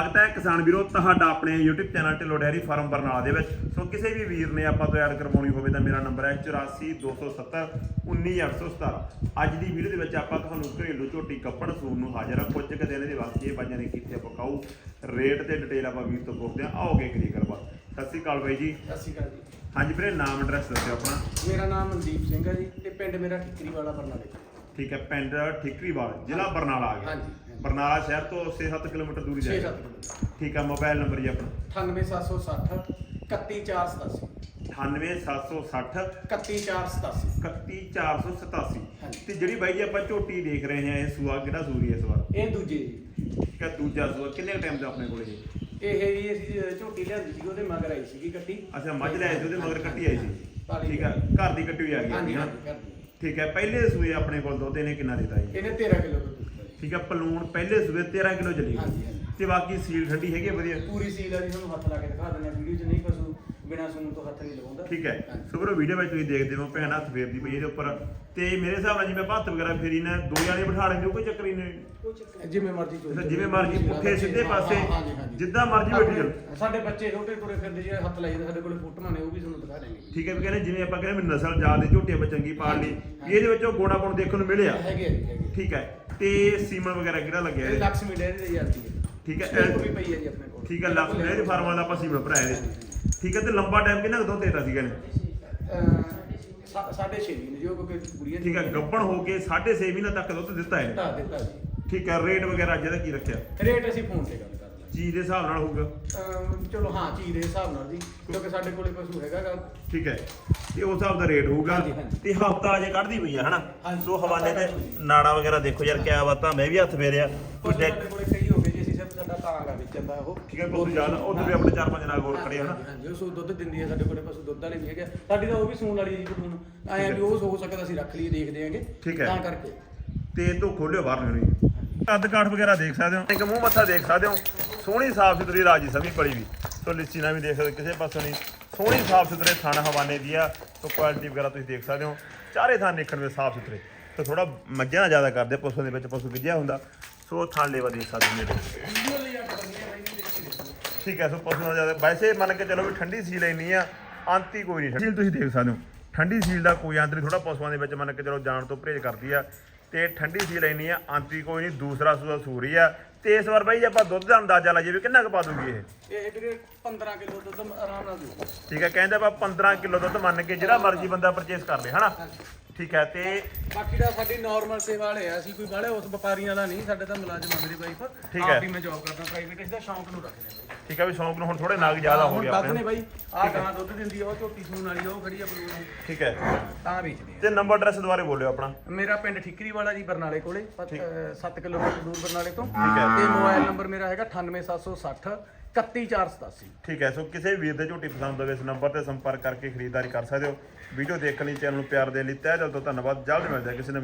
ਸਵਾਗਤ ਹੈ ਕਿਸਾਨ ਵੀਰੋ ਤੁਹਾਡਾ ਆਪਣੇ YouTube channel Dhillon dairy farm Barnala ਦੇ ਵਿੱਚ। ਸੋ ਕਿਸੇ ਵੀ ਵੀਰ ਨੇ ਆਪਾਂ ਤੋਂ ਐਡ ਕਰਵਾਉਣੀ ਹੋਵੇ ਤਾਂ ਮੇਰਾ ਨੰਬਰ ਹੈ 8427 19817 ਅੱਜ ਦੀ ਵੀਡੀਓ ਦੇ ਵਿੱਚ ਆਪਾਂ ਤੁਹਾਨੂੰ ਘਰੇਲੂ ਝੋਟੀ ਕੱਪੜ ਸੂਣ ਨੂੰ ਹਾਜ਼ਰ ਆ ਕੁਝ ਕੁ ਦਿਨ ਦੇ ਵਾਸਤੇ ਇਹ ਬਾਈਆਂ ਨੇ ਕੀਤੀ ਆ ਪਕਾਉ ਰੇਟ ਤੇ ਡਿਟੇਲ ਆਪਾਂ ਵੀਰ ਤੋਂ ਪੁੱਛਦੇ ਆ ਆਓਗੇ ਕਰੀ ਕਰਵਾ ਸਤਿ ਸ਼੍ਰੀ ਅਕਾਲ ਬਾਈ ਜੀ। ਸਤਿ ਸ਼੍ਰੀ ਅਕਾਲ ਜੀ। ਹਾਂਜੀ ਵੀਰੇ ਨਾਮ ਐਡਰੈਸ ਦੱਸਿਓ ਆਪਣਾ। ਮੇਰਾ ਨਾਮ ਮਨਦੀਪ ਸਿੰਘ ਹੈ ਜੀ ਤੇ ਪਿੰਡ ਮੇਰਾ ਠਿਕਰੀ ਵਾਲਾ ਬਰਨਾਲੇ। ਠੀਕ ਹੈ ਪਿੰਡ ਠਿਕਰੀਵਾਲ ਜ਼ਿਲ੍ਹਾ ਬਰਨਾਲਾ ਆ ਗਿਆ। ਹਾਂਜੀ। ਬਰਨਾਲਾ ਸ਼ਹਿਰ ਤੋਂ 6-7 ਕਿਲੋਮੀਟਰ ਦੂਰੀ 6-7 ਜਾਏਗਾ ਕਿਲੋਮੀਟਰ। ਠੀਕ ਹੈ ਮੋਬਾਈਲ ਨੰਬਰ ਜੀ ਆਪਣਾ। 98760 31487 98760 31487 31487 ਹਾਂਜੀ। ਤੇ ਜਿਹੜੀ ਬਾਈ ਜੀ ਆਪਾਂ ਝੋਟੀ ਦੇਖ ਰਹੇ ਹਾਂ ਇਹ ਸੂਆ ਕਿਹੜਾ ਸੂਰੀ ਹੈ ਇਸ ਵਾਰ? ਇਹ ਦੂਜੇ ਜੀ। ਹੈ ਦੂਜਾ ਸੂਆ ਕਿੰਨੇ ਟਾਈਮ ਦਾ ਆਪਣੇ ਕੋਲੇ ਜੀ ਇਹ ਜੀ ਅਸੀਂ ਝੋਟੀ ਲਿਆਂਦੀ ਸੀ ਉਹਦੇ ਮਗਰ ਆਈ ਸੀਗੀ ਕੱਟੀ। ਅੱਛਾ ਮੱਝ ਲੈ ਸੀ ਉਹਦੇ ਮਗਰ ਕੱਟੀ ਆਈ ਸੀ? ਠੀਕ ਹੈ ਘਰ ਦੀ ਕੱਟੀ ਹੋਈ ਆ ਗਈ ਹਾਂਜੀ ਹਾਂ। ਕਰਦੀ ਠੀਕ ਹੈ ਪਹਿਲੇ ਸੂਏ ਆਪਣੇ ਕੋਲ ਦੁੱਧ ਇਹਨੇ ਕਿੰਨਾ ਦਿੱਤਾ ਜੀ? ਇਹਨੇ 13 ਕਿਲੋ ਦੁੱਧ ਠੀਕ ਹੈ ਪਲੂਣ ਪਹਿਲੇ ਸੂਏ 13 ਕਿਲੋ ਚਲੀ ਹਾਂਜੀ, ਗਈ। ਹਾਂਜੀ। ਤੇ ਬਾਕੀ ਸੀਲ ਠੰਡੀ ਹੈਗੀ ਆ ਵਧੀਆ? ਪੂਰੀ ਸੀਲ ਆ ਜੀ ਤੁਹਾਨੂੰ ਹੱਥ ਲਾ ਕੇ ਦਿਖਾ ਦਿੰਦੇ ਆ ਵੀਡੀਓ 'ਚ ਨਹੀਂ ਪਸ਼ੂ ਬਿਨਾ ਸੂਣ ਤੋਂ ਹੱਥ ਨਹੀਂ ਲਗਾਉਂਦਾ ਠੀਕ ਹੈ। ਹਾਂਜੀ। ਸੋ ਵੀਰੋ ਵੀਡੀਓ ਵਿੱਚ ਤੁਸੀਂ ਦੇਖਦੇ ਹੋ ਭੈਣ ਹੱਥ ਫੇਰਦੀ ਪਈ ਇਹਦੇ ਉੱਪਰ। ਤੇ ਮੇਰੇ ਹਿਸਾਬ ਨਾਲ ਜਿਵੇਂ ਹੱਥ ਵਗੈਰਾ ਫੇਰੀ ਨੇ ਦੋ ਜਾਣੇ ਬਿਠਾ ਲੈਂਦੇ ਕੋਈ ਚੱਕਰ ਹੀ ਨਹੀਂ? ਜਿਵੇਂ ਮਰਜ਼ੀ ਅੱਛਾ, ਜਿਵੇਂ ਮਰਜ਼ੀ ਪੁੱਠੇ ਸਿੱਧੇ ਪਾਸੇ ਹਾਂ। ਜਿੱਦਾਂ ਮਰਜ਼ੀ ਬੈਠੀ ਚਲੋ ਸਾਡੇ ਬੱਚੇ ਛੋਟੇ ਤੁਰੇ ਫਿਰਦੇ ਜਿਹੜੇ ਹੱਥ ਲਾਈ ਜਾਂਦੇ ਸਾਡੇ ਕੋਲੇ ਫੋਟੋਆਂ ਨੇ ਉਹ ਵੀ ਤੁਹਾਨੂੰ ਦਿਖਾ ਦੇਣਗੇ ਠੀਕ ਹੈ ਵੀ ਕਹਿੰਦੇ ਜਿਵੇਂ ਆਪਾਂ ਕਹਿੰਦੇ ਵੀ ਨਸਲ ਜਾਤ ਦੀ ਝੋਟੀ ਆਪਾਂ ਚੰਗੀ ਪਾਲ ਲਈ। ਵੀ ਇਹਦੇ ਵਿੱਚੋਂ ਗੋਣਾ ਪਾਉਣ ਦੇਖਣ ਨੂੰ ਮਿਲਿਆ। ਹੈਗੇ ਆ ਜੀ, ਹੈਗੇ ਆ। ਠੀਕ ਹੈ। ਤੇ ਸੀਮਨ ਵਗੈਰਾ ਕਿਹੜਾ ਲੱਗਿਆ ਇਹ ਇਹਦੇ? ਲక్ష్ਮੀ ਡੇਅਰੀ ਦੀ ਜਾਂਦੀ ਹੈ। ਠੀਕ ਹੈ, ਇਹ- ਵੀ ਪਈ ਹੈ ਜੀ ਆਪਣੇ ਕੋਲ। ਠੀਕ ਹੈ ਲੱਖ ਡੇਅਰੀ ਫਾਰਮਾਂ ਦਾ ਆਪਾਂ ਸੀਮਨ ਭਰਾਇਆ ਇਹਦੇ। ਠੀਕ ਹੈ ਤੇ ਲੰਬਾ ਟਾਈਮ ਕਿੰਨਾ ਕੁ ਦੁੱਧ ਦੇਤਾ ਸੀਗਾ ਨੇ ਅਹ, ਸਾ- ਸਾਢੇ ਛੇ ਮਹੀਨੇ ਜੋ ਕਿਉਂਕਿ ਕੁੜੀਆਂ ਠੀਕ ਹੈ ਗੱਬਣ ਹੋ ਕੇ 6.5 ਮਹੀਨਾ ਤੱਕ ਦੁੱਧ ਦਿੱਤਾ ਹੈ ਦਿੱਤਾ ਦਿੱਤਾ ਜੀ। ਠੀਕ ਹੈ ਰੇਟ ਵਗੈਰਾ ਅੱਜ ਦਾ ਕੀ ਰੱਖਿਆ? ਰੇਟ ਅਸੀਂ ਫੋਨ ਤੇ ਗੱਲ ਜੀ ਦੇ ਹਿਸਾਬ ਨਾਲ ਹੋਊਗਾ। ਚਲੋ ਹਾਂ ਚੀਜ਼ ਦੇ ਹਿਸਾਬ ਨਾਲ ਜੀ ਕਿਉਂਕਿ ਸਾਡੇ ਕੋਲੇ ਪਸ਼ੂ ਹੈਗਾ ਗਾ। ਠੀਕ ਹੈ। ਤੇ ਉਸ ਹਿਸਾਬ ਦਾ ਰੇਟ ਹੋਊਗਾ। ਹਾਂਜੀ, ਹਾਂਜੀ। ਤੇ ਹਫਤਾ ਅਜੇ ਕੱਢਦੀ ਪਈ ਆ ਹਨਾ? ਹਾਂਜੀ। ਸੋ ਹਵਾਲੇ ਤੇ ਨਾੜਾ ਵਗੈਰਾ ਦੇਖੋ ਯਾਰ ਕਿਆ ਬਾਤਾਂ ਮੈਂ ਵੀ ਹੱਥ ਫੇਰਿਆ। ਪਸ਼ੂ ਸਾਡੇ ਕੋਲੇ ਕਈ ਹੋ ਗਏ ਜੀ ਅਸੀਂ ਸਿਰਫ ਸਾਡਾ ਤਾਂਗਾ ਵੇਚਣ ਦਾ ਉਹ। ਠੀਕ ਹੈ ਕੋਈ ਜ਼ਿਆਦਾ ਉੱਥੇ ਵੀ ਆਪਣੇ ਚਾਰ ਪੰਜ ਨਾਗ ਹੋਰ ਖੜੇ ਆ ਹਨਾ? ਹਾਂਜੀ ਉਹ ਸੋ ਦੁੱਧ ਦਿੰਦੀ ਹੈ ਸਾਡੇ ਕੋਲੇ ਪਸ਼ੂ ਦੁੱਧ ਵਾਲੇ ਵੀ ਹੈਗੇ ਆ। ਸਾਡੀ ਤਾਂ ਉਹ ਵੀ ਸੂਣ ਵਾਲੀ ਹੈ ਜੀ ਬਟੂਨ ਐਂ ਵੀ ਉਹ ਹੋ ਸਕਦਾ ਅਸੀਂ ਰੱਖ ਲਈਏ ਦੇਖਦੇ ਆਂਗੇ। ਠੀਕ ਹੈ। ਤਾਂ ਕਰਕੇ। ਤੇ ਤੂੰ ਖੋਲਿਓ ਬਾਹਰ ਨਿਕਲੀ ਕੱਦ ਕਾਠ ਵਗੈਰਾ ਦੇਖ ਸਕਦੇ ਹੋ। ਇੱਕ ਮੂੰਹ ਮੱਥਾ ਦੇਖ ਸਕਦੇ ਹੋ। ਸੋਹਣੀ ਸਾਫ਼ ਸੁਥਰੀ ਰਾਜੀ ਸਮੀ ਪੜੀ ਵੀ। ਸੋ ਲਿੱਚੀ ਨਾ ਵੀ ਦੇਖ ਸਕਦੇ ਕਿਸੇ ਪਾਸੋਂ ਨਹੀਂ। ਸੋਹਣੀ ਸਾਫ਼ ਸੁਥਰੇ ਥਣ ਹਵਾਨੇ ਦੀ ਆ, ਸੋ ਕੁਆਲਿਟੀ ਵਗੈਰਾ ਤੁਸੀਂ ਦੇਖ ਸਕਦੇ ਹੋ। ਚਾਰੇ ਥਾਂ ਦੇਖਣ ਵਿੱਚ ਸਾਫ਼ ਸੁਥਰੇ। ਤੇ ਥੋੜਾ ਮੱਝਾਂ ਨਾਲ ਜ਼ਿਆਦਾ ਕਰਦੇ ਪਸ਼ੂ ਦੇ ਵਿੱਚ ਪਸ਼ੂ ਗਿੱਜਿਆ ਹੁੰਦਾ। ਸੋ ਥਣ ਲੇਵਾ ਦੇਖ ਸਕਦੇ ਹੋ ਠੀਕ ਹੈ, ਸੋ ਪਸ਼ੂ ਨਾਲ ਜ਼ਿਆਦਾ ਵੈਸੇ ਮੰਨ ਕੇ ਚਲੋ ਵੀ ਠੰਡੀ ਸੀਲ ਇੰਨੀ ਆ, ਆਂਤੀ ਕੋਈ ਨਹੀਂ। ਸੀਲ ਤੁਸੀਂ ਦੇਖ ਸਕਦੇ ਹੋ। ਠੰਡੀ ਸੀਲ ਦਾ ਕੋਈ ਅੰਦਰ ਥੋੜਾ ਪਸ਼ੂਆਂ ਦੇ ਵਿੱਚ ਮੰਨ ਕੇ ਚਲੋ ਜਾਣ ਤੋਂ ਪਰਹੇਜ਼ ਕਰਦੀ ਆ। ਤੇ ਠੰਡੀ ਸੀਲ ਇੰਨੀ ਆ ਆਂਤੀ ਕੋਈ ਨਹੀਂ ਦੂਸਰਾ ਸੂਆ ਸੂਰੀ ਆ। ਤੇ ਇਸ ਵਾਰ ਬਾਈ ਜੇ ਆਪਾਂ ਦੁੱਧ ਦਾ ਅੰਦਾਜ਼ਾ ਲਾਈਏ ਵੀ ਕਿੰਨਾ ਕੁ ਪਾ ਦੂਗੀ ਇਹ? ਇਹ ਵੀਰੇ 15 ਕਿਲੋ ਦੁੱਧ ਆਰਾਮ ਨਾਲ ਦਿਓ ਠੀਕ ਹੈ ਕਹਿੰਦੇ ਆਪਾਂ 15 ਕਿਲੋ ਦੁੱਧ ਮੰਨ ਕੇ ਜਿਹੜਾ ਮਰਜ਼ੀ ਬੰਦਾ ਪਰਚੇਸ ਕਰ ਲੇ ਹਨਾ? ਠੀਕ ਹੈ ਤੇ ਬਾਕੀ ਦਾ ਸਾਡੀ ਨਾਰਮਲ ਸੇਵਾ ਵਾਲੇ ਆ ਅਸੀਂ ਕੋਈ ਬਾਹਲੇ ਉਸ ਵਪਾਰੀਆਂ ਦਾ ਨਹੀਂ ਸਾਡੇ ਤਾਂ ਮੁਲਾਜ਼ਮ ਆ ਮੇਰੀ ਵਾਈਫ ਠੀਕ ਹੈ। ਆਪ ਹੀ। ਮੈਂ ਜੌਬ ਕਰਦਾ ਪ੍ਰਾਈਵੇਟ ਇਸ ਦਾ ਸ਼ੌਂਕ ਨੂੰ ਰੱਖਦੇ ਆ ਠੀਕ ਹੈ ਵੀ ਸ਼ੌਂਕ ਨੂੰ ਹੁਣ ਥੋੜੇ ਨਾਗ ਜ਼ਿਆਦਾ ਹੋ ਹੁਣ ਗਿਆ ਨੇ ਆਪਣੇ। ਬਾਈ ਆਹ ਗਾਂ ਦੁੱਧ ਦਿੰਦੀ ਆ ਉਹ ਝੋਟੀ ਸੂਣ ਵਾਲੀ ਆ, ਉਹ ਖੜੀ ਆ ਬਲੂਨ ਠੀਕ ਹੈ। ਤਾਂ ਵੇਚਦੇ ਤੇ ਨੰਬਰ ਐਡਰੈਸ ਦੁਬਾਰੇ ਬੋਲਿਓ ਆਪਣਾ। ਮੇਰਾ ਪਿੰਡ ਠਿਕਰੀ ਵਾਲਾ ਜੀ ਬਰਨਾਲੇ ਕੋਲੇ 7 ਕਿਲੋਮੀਟਰ ਦੂਰ ਬਰਨਾਲੇ ਤੋਂ। ਠੀਕ ਹੈ। ਤੇ ਮੋਬਾਈਲ ਨੰਬਰ ਮੇਰਾ ਹੈਗਾ 98760 31487 ਠੀਕ ਹੈ, ਸੋ ਕਿਸੇ ਵੀਰ ਦੇ ਝੋਟੀ ਪਸੰਦ ਹੋਵੇ, ਇਸ ਨੰਬਰ ਤੇ ਸੰਪਰਕ ਕਰਕੇ ਖਰੀਦਦਾਰੀ ਕਰ ਸਕਦੇ ਹੋ। ਵੀਡੀਓ ਦੇਖਣ ਲਈ ਚੈਨਲ ਨੂੰ ਪਿਆਰ ਦੇਣ ਲਈ ਤਹਿ ਦਿਲ ਤੋਂ ਧੰਨਵਾਦ। ਜਲਦ ਮਿਲਦੇ ਹਾਂ ਕਿਸੇ ਨਵੀਂ